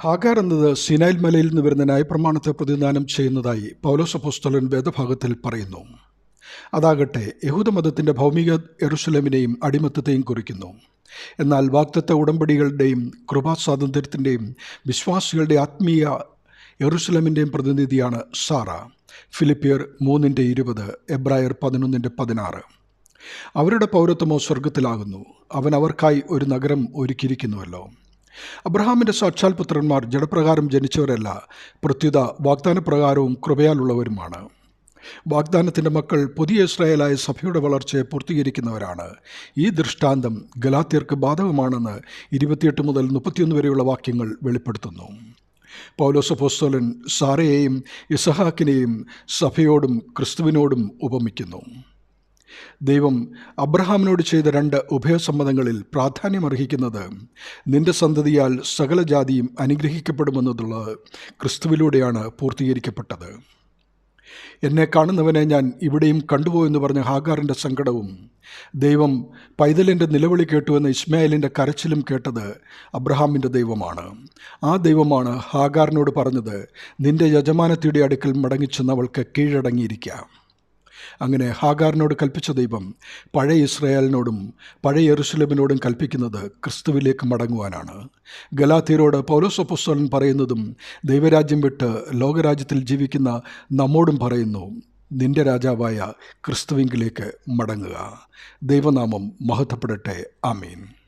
Hagar എന്നത് സിനായിൽ മലയിൽ നിന്ന് വരുന്ന ന്യായപ്രമാണത്തെ പ്രതിദാനം ചെയ്യുന്നതായി പൗലോസ് വേദഭാഗത്തിൽ പറയുന്നു. അതാകട്ടെ യഹൂദമതത്തിന്റെ ഭൗമിക എറുസലേമിനെയും അടിമത്തത്തെയും കുറിക്കുന്നു. എന്നാൽ വാക്തത്വ ഉടമ്പടികളുടെയും കൃപാസ്വാതന്ത്ര്യത്തിന്റെയും വിശ്വാസികളുടെ ആത്മീയ എറുസലമിന്റെയും പ്രതിനിധിയാണ് സാറ. ഫിലിപ്പിയർ മൂന്നിന്റെ ഇരുപത് എബ്രായർ പതിനൊന്നിന്റെ പതിനാറ്. അവരുടെ പൗരത്വമോ സ്വർഗത്തിലാകുന്നു അവൻ അവർക്കായി ഒരു നഗരം ഒരുക്കിയിരിക്കുന്നുവല്ലോ. അബ്രഹാമിന്റെ സാക്ഷാൽ പുത്രന്മാർ ജഡപ്രകാരം ജനിച്ചവരല്ല പ്രത്യുത വാഗ്ദാനപ്രകാരവും കൃപയാലുള്ളവരുമാണ്. വാഗ്ദാനത്തിന്റെ മക്കൾ പുതിയ ഇസ്രായേലായ സഭയുടെ വളർച്ചയെ പൂർത്തീകരിക്കുന്നവരാണ്. ഈ ദൃഷ്ടാന്തം ഗലാത്യർക്ക് ബാധകമാണെന്ന് ഇരുപത്തിയെട്ട് മുതൽ മുപ്പത്തിയൊന്ന് വരെയുള്ള വാക്യങ്ങൾ വെളിപ്പെടുത്തുന്നു. പൗലോസഫോസ്തോലൻ സാറയെയും ഇസഹാക്കിനെയും സഭയോടും ക്രിസ്തുവിനോടും ഉപമിക്കുന്നു. ദൈവം അബ്രഹാമിനോട് ചെയ്ത രണ്ട് ഉഭയസമ്മതങ്ങളിൽ പ്രാധാന്യമർഹിക്കുന്നത് നിന്റെ സന്തതിയാൽ സകല ജാതിയും അനുഗ്രഹിക്കപ്പെടുമെന്നതുള്ളത് ക്രിസ്തുവിലൂടെയാണ് പൂർത്തീകരിക്കപ്പെട്ടത്. എന്നെ കാണുന്നവനെ ഞാൻ ഇവിടെയും കണ്ടുപോയെന്ന് പറഞ്ഞ ഹാഗാറിന്റെ സങ്കടവും ദൈവം പൈതലിന്റെ നിലവിളി കേട്ടുവെന്ന ഇസ്മായിലിന്റെ കരച്ചിലും കേട്ടത് അബ്രഹാമിന്റെ ദൈവമാണ്. ആ ദൈവമാണ് ഹാഗാറിനോട് പറഞ്ഞത് നിന്റെ യജമാനത്തിയുടെ അടുക്കൽ മടങ്ങിച്ചെന്ന് അവൾക്ക് കീഴടങ്ങിയിരിക്കാം. അങ്ങനെ ഹാഗാറിനോട് കൽപ്പിച്ച ദൈവം പഴയ ഇസ്രായേലിനോടും പഴയ യെറുസലമിനോടും കൽപ്പിക്കുന്നത് ക്രിസ്തുവിലേക്ക് മടങ്ങുവാനാണ്. ഗലാത്തിയരോട് പൗലോസൊപ്പുസ്തലൻ പറയുന്നതും ദൈവരാജ്യം വിട്ട് ലോകരാജ്യത്തിൽ ജീവിക്കുന്ന നമ്മോടും പറയുന്നു നിന്റെ രാജാവായ ക്രിസ്തുവിങ്കിലേക്ക് മടങ്ങുക. ദൈവനാമം മഹത്വപ്പെടട്ടെ. ആമീൻ.